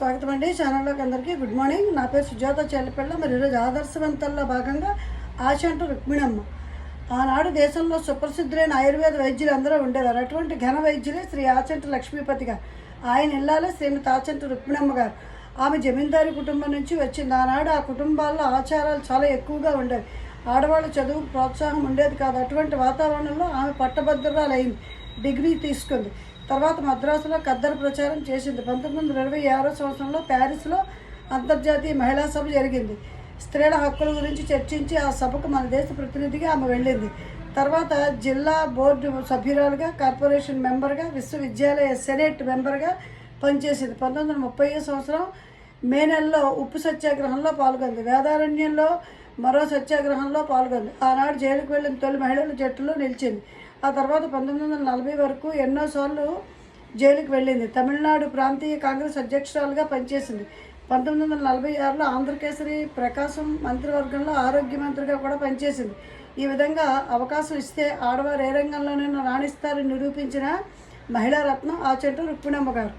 స్వాగతం అండి ఛానల్లోకి అందరికీ. Good morning. నా పేరు సుజాత చెల్లపిల్ల. మరి ఈరోజు ఆదర్శవంతంలో భాగంగా ఆశ అంటూ రుక్మిణమ్మ. ఆనాడు దేశంలో సుప్రసిద్ధులైన ఆయుర్వేద వైద్యులు అందరూ ఉండేవారు. అటువంటి ఘన వైద్యులే శ్రీ ఆచంట లక్ష్మీపతి గారు ఆయన ఇల్లాలే శ్రీమతి ఆచంట రుక్మిణమ్మ గారు. ఆమె జమీందారీ కుటుంబం నుంచి వచ్చింది. ఆనాడు ఆ కుటుంబాల్లో ఆచారాలు చాలా ఎక్కువగా ఉండేవి. ఆడవాళ్ళ చదువు ప్రోత్సాహం ఉండేది కాదు. అటువంటి వాతావరణంలో ఆమె పట్టభద్రురాలు అయింది డిగ్రీ తీసుకుంది. తర్వాత మద్రాసులో ఖద్దరు ప్రచారం చేసింది. పంతొమ్మిది వందల ఇరవై ఆరో సంవత్సరంలో ప్యారిస్లో అంతర్జాతీయ మహిళా సభ జరిగింది. స్త్రీల హక్కుల గురించి చర్చించి ఆ సభకు మన దేశ ప్రతినిధిగా ఆమె వెళ్ళింది. తర్వాత జిల్లా బోర్డు సభ్యురాలుగా కార్పొరేషన్ మెంబర్గా విశ్వవిద్యాలయ సెనేట్ మెంబర్గా పనిచేసింది. పంతొమ్మిది వందల ముప్పై సంవత్సరం మే నెలలో ఉప్పు సత్యాగ్రహంలో పాల్గొంది. వేదారణ్యంలో మరో సత్యాగ్రహంలో పాల్గొంది. ఆనాడు జైలుకు వెళ్ళిన తొలి మహిళల జట్టులో నిలిచింది. ఆ తర్వాత పంతొమ్మిది వందల నలభై వరకు ఎన్నోసార్లు జైలుకు వెళ్ళింది. తమిళనాడు ప్రాంతీయ కాంగ్రెస్ అధ్యక్షురాలుగా పనిచేసింది. పంతొమ్మిది వందల నలభై ఆరులో ఆంధ్రకేసరి ప్రకాశం మంత్రివర్గంలో ఆరోగ్య మంత్రిగా కూడా పనిచేసింది. ఈ విధంగా అవకాశం ఇస్తే ఆడవారు ఏ రంగంలోనైనా రాణిస్తారని నిరూపించిన మహిళా రత్నం ఆ చెట్టు రుక్మిణమ్మ గారు.